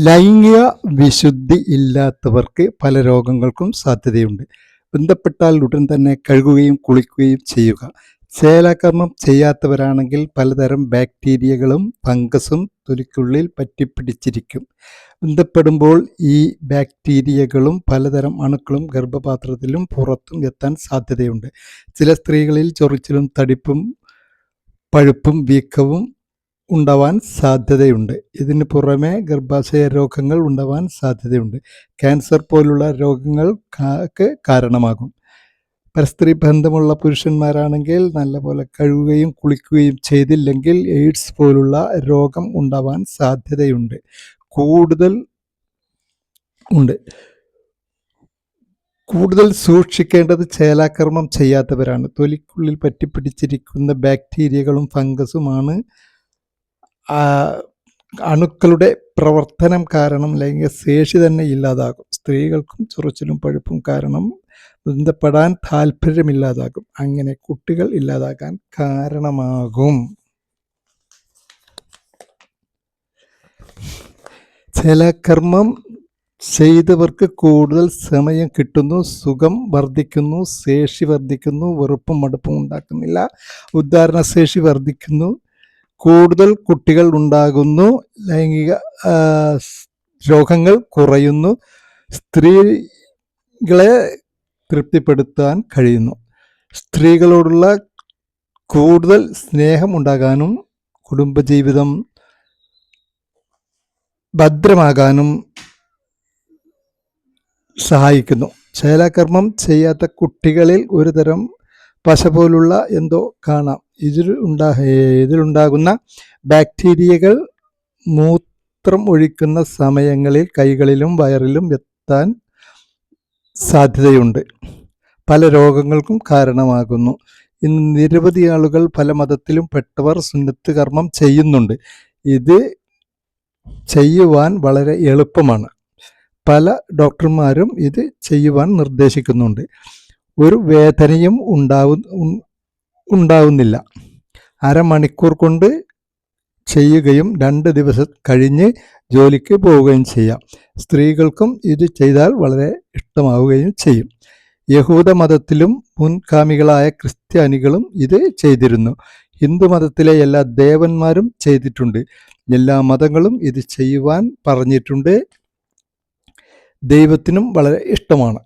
ലൈംഗിക വിശുദ്ധി ഇല്ലാത്തവർക്ക് പല രോഗങ്ങൾക്കും സാധ്യതയുണ്ട്. ബന്ധപ്പെട്ടാൽ ഉടൻ തന്നെ കഴുകുകയും കുളിക്കുകയും ചെയ്യുക. ചേലാക്രമം ചെയ്യാത്തവരാണെങ്കിൽ പലതരം ബാക്ടീരിയകളും ഫംഗസും തൊലിക്കുള്ളിൽ പറ്റിപ്പിടിച്ചിരിക്കും. ബന്ധപ്പെടുമ്പോൾ ഈ ബാക്ടീരിയകളും പലതരം അണുക്കളും ഗർഭപാത്രത്തിലും പുറത്തും എത്താൻ സാധ്യതയുണ്ട്. ചില സ്ത്രീകളിൽ ചൊറിച്ചിലും തടിപ്പും പഴുപ്പും വീക്കവും ഉണ്ടാവാൻ സാധ്യതയുണ്ട്. ഇതിന് പുറമെ ഗർഭാശയ രോഗങ്ങൾ ഉണ്ടാവാൻ സാധ്യതയുണ്ട്. ക്യാൻസർ പോലുള്ള രോഗങ്ങൾ കാരണമാകും. പരസ്ത്രീ ബന്ധമുള്ള പുരുഷന്മാരാണെങ്കിൽ നല്ലപോലെ കഴുകുകയും കുളിക്കുകയും ചെയ്തില്ലെങ്കിൽ എയ്ഡ്സ് പോലുള്ള രോഗം ഉണ്ടാവാൻ സാധ്യതയുണ്ട്. കൂടുതൽ ഉണ്ട്. കൂടുതൽ സൂക്ഷിക്കേണ്ടത് ചേലാക്രമം ചെയ്യാത്തവരാണ്. തൊലിക്കുള്ളിൽ പറ്റിപ്പിടിച്ചിരിക്കുന്ന ബാക്ടീരിയകളും ഫംഗസുമാണ് അണുക്കളുടെ പ്രവർത്തനം കാരണം ലൈംഗിക ശേഷി തന്നെ ഇല്ലാതാകും. സ്ത്രീകൾക്കും ചൊറിച്ചിലും പഴുപ്പും കാരണം ബന്ധപ്പെടാൻ താല്പര്യമില്ലാതാകും അങ്ങനെ കുട്ടികൾ ഇല്ലാതാകാൻ കാരണമാകും. ചില കർമ്മം ചെയ്തവർക്ക് കൂടുതൽ സമയം കിട്ടുന്നു സുഖം വർദ്ധിക്കുന്നു ശേഷി വർദ്ധിക്കുന്നു വെറുപ്പും മടുപ്പും ഉണ്ടാക്കുന്നില്ല. ഉദ്ധാരണ ശേഷി വർദ്ധിക്കുന്നു കൂടുതൽ കുട്ടികൾ ഉണ്ടാകുന്നു. ലൈംഗിക രോഗങ്ങൾ കുറയുന്നു. സ്ത്രീകളെ തൃപ്തിപ്പെടുത്താൻ കഴിയുന്നു. സ്ത്രീകളോടുള്ള കൂടുതൽ സ്നേഹം ഉണ്ടാകാനും കുടുംബജീവിതം ഭദ്രമാകാനും സഹായിക്കുന്നു. ശൈലാകർമ്മം ചെയ്യാത്ത കുട്ടികളിൽ ഒരുതരം പശ പോലുള്ള എന്തോ കാണാം. ഇതിൽ ഉണ്ടാ ഇതിലുണ്ടാകുന്ന ബാക്ടീരിയകൾ മൂത്രം ഒഴിക്കുന്ന സമയങ്ങളിൽ കൈകളിലും വയറിലും എത്താൻ സാധ്യതയുണ്ട്. പല രോഗങ്ങൾക്കും കാരണമാകുന്നു. ഇന്ന് നിരവധി ആളുകൾ പല മതത്തിലും പെട്ടവർ സുന്നത്ത് കർമ്മം ചെയ്യുന്നുണ്ട്. ഇത് ചെയ്യുവാൻ വളരെ എളുപ്പമാണ്. പല ഡോക്ടർമാരും ഇത് ചെയ്യുവാൻ നിർദ്ദേശിക്കുന്നുണ്ട്. ഒരു വേദനയും ഉണ്ടാവു ഉണ്ടാവുന്നില്ല. അരമണിക്കൂർ കൊണ്ട് ചെയ്യുകയും രണ്ട് ദിവസം കഴിഞ്ഞ് ജോലിക്ക് പോവുകയും ചെയ്യാം. സ്ത്രീകൾക്കും ഇത് ചെയ്താൽ വളരെ ഇഷ്ടമാവുകയും ചെയ്യും. യഹൂദ മതത്തിലും മുൻകാമികളായ ക്രിസ്ത്യാനികളും ഇത് ചെയ്തിരുന്നു. ഹിന്ദു മതത്തിലെ എല്ലാ ദേവന്മാരും ചെയ്തിട്ടുണ്ട്. എല്ലാ മതങ്ങളും ഇത് ചെയ്യുവാൻ പറഞ്ഞിട്ടുണ്ട്. ദൈവത്തിനും വളരെ ഇഷ്ടമാണ്.